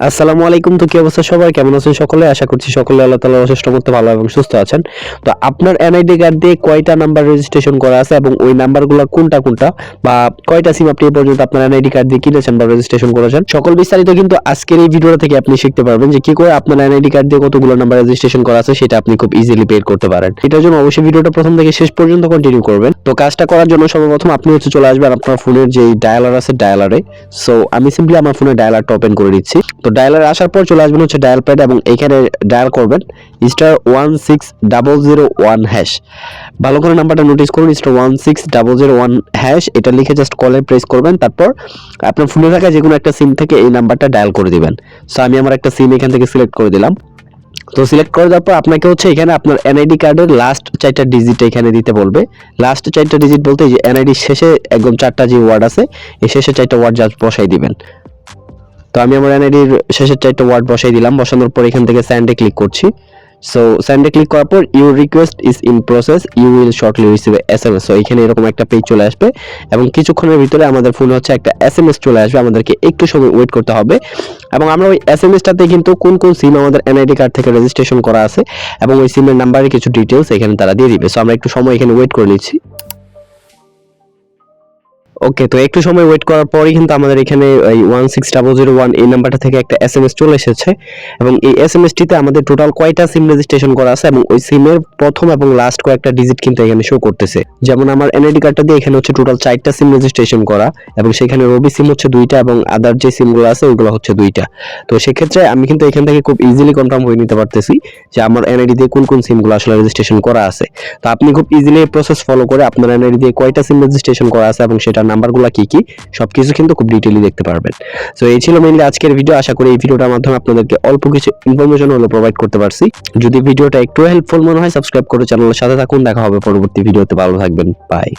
আসসালামু আলাইকুম। তো কি অবস্থা সবার? কেমন আছেন সকলে? আশা করছি সকলে আল্লাহ তাআলার অশেষ রহমতে ভালো এবং সুস্থ আছেন। তো আপনার এনআইডি কার্ড দিয়ে কয়টা নাম্বার রেজিস্ট্রেশন করা আছে এবং ওই নাম্বারগুলো কোনটা কোনটা বা কয়টা সিম আপনি পর্যন্ত আপনার এনআইডি কার্ড দিয়ে কিনেছেন বা রেজিস্ট্রেশন করেছেন? সকল বিস্তারিত কিন্তু আজকের এই ভিডিওটা থেকে আপনি শিখতে পারবেন যে কি করে আপনার এনআইডি কার্ড দিয়ে কতগুলো নাম্বার রেজিস্ট্রেশন করা আছে সেটা আপনি খুব ইজিলি বের করতে পারেন। এটার জন্য অবশ্যই ভিডিওটা প্রথম থেকে শেষ পর্যন্ত কন্টিনিউ করবেন। তো কাজটা করার জন্য সর্বপ্রথম আপনি হচ্ছে চলে আসবেন আপনার ফোনের যে ডায়ালার আছে ডায়ালারে সো আমি সিম্পলি আমার ফোনে ডায়ালারটা ওপেন করে দিচ্ছি। তো ডায়ালারে আসার পর চলে আসবেন হচ্ছে ডায়াল প্যাড এবং এইখানে ডায়াল করবেন star one six double zero one hash ভালো করে নাম্বারটা নোটিস করুন star one six double zero one hash এটা লিখে জাস্ট কলে প্রেস করবেন, তারপর আপনার ফোনে থাকা যে কোনো একটা সিম থেকে এই নাম্বারটা ডায়াল করে দিবেন। সো আমি আমার একটা সিম এখান থেকে সিলেক্ট করে দিলাম। তো সিলেক্ট করে দেওয়ার পর আপনাকে হচ্ছে এখানে আপনার এনআইডি কার্ডের লাস্ট চারটা ডিজিট এখানে দিতে বলবে। লাস্ট চারটা ডিজিট বলতে যে এনআইডি শেষে একদম চারটা যে ওয়ার্ড আছে, এই শেষে চারটা ওয়ার্ড জাস্ট বসাই দিবেন। তো আমি আমার এনআইডির শেষের চারটা ওয়ার্ড বসাই দিলাম। বসানোর পর এখান থেকে স্যান্ডে ক্লিক করছি। সো স্যান্ডে ক্লিক করার পর your request is in process you will shortly receive S M S so এখানে এরকম একটা পেজ চলে আসবে এবং কিছুক্ষণের ভিতরে আমাদের ফোনে হচ্ছে একটা এস এম এস চলে আসবে। আমাদেরকে একটু সময় ওয়েট করতে হবে এবং আমরা ওই এস এম এসটাতে কিন্তু কোন কোন সিম আমাদের এনআইডি কার্ড থেকে রেজিস্ট্রেশন করা আছে এবং ওই সিমের নাম্বারের কিছু ডিটেলস এখানে তারা দিয়ে দিবে। সো আমরা একটু সময় এখানে ওয়েট করে নিচ্ছি। ওকে তো একটু সময় ওয়েট করার পরেই কিন্তু আমাদের এখানে এই one six double zero one এই নাম্বারটা থেকে একটা এস এম এস চলে এসেছে এবং এই এস এম এসটিতে আমাদের টোটাল কয়টা সিম রেজিস্ট্রেশন করা আছে এবং ওই সিমের প্রথম এবং লাস্ট কয়েকটা ডিজিট কিন্তু এখানে শো করতেছে। যেমন আমার এনআইডি কার্ডটা দিয়ে এখানে হচ্ছে টোটাল চারটা সিম রেজিস্ট্রেশন করা এবং সেখানে রবি সিম হচ্ছে দুইটা এবং আদার যে সিমগুলো আছে ওইগুলো হচ্ছে দুইটা। তো সেক্ষেত্রে আমি কিন্তু এখান থেকে খুব ইজিলি কনফার্ম হয়ে নিতে পারতেছি যে আমার এনআইডি দিয়ে কোন কোন সিমগুলো আসলে রেজিস্ট্রেশন করা আছে। তো আপনি খুব ইজিলি প্রসেস ফলো করে আপনার এনআইডি দিয়ে কয়টা সিম রেজিস্ট্রেশন করা আছে এবং সেটার নাম্বারগুলো কি কি সব কিছু কিন্তু খুব ডিটেইলি দেখতে পারবেন। সো এই ছিল মেনলি আজকের ভিডিও আশা করি এই ভিডিওটার মাধ্যমে আপনাদেরকে অল্প কিছু ইনফরমেশন হলো প্রোভাইড করতে পারছি। যদি ভিডিওটা একটু হেল্পফুল মনে হয় সাবস্ক্রাইব করে চ্যানেলের সাথে থাকুন। দেখা হবে পরবর্তী ভিডিওতে ভালো থাকবেন। বাই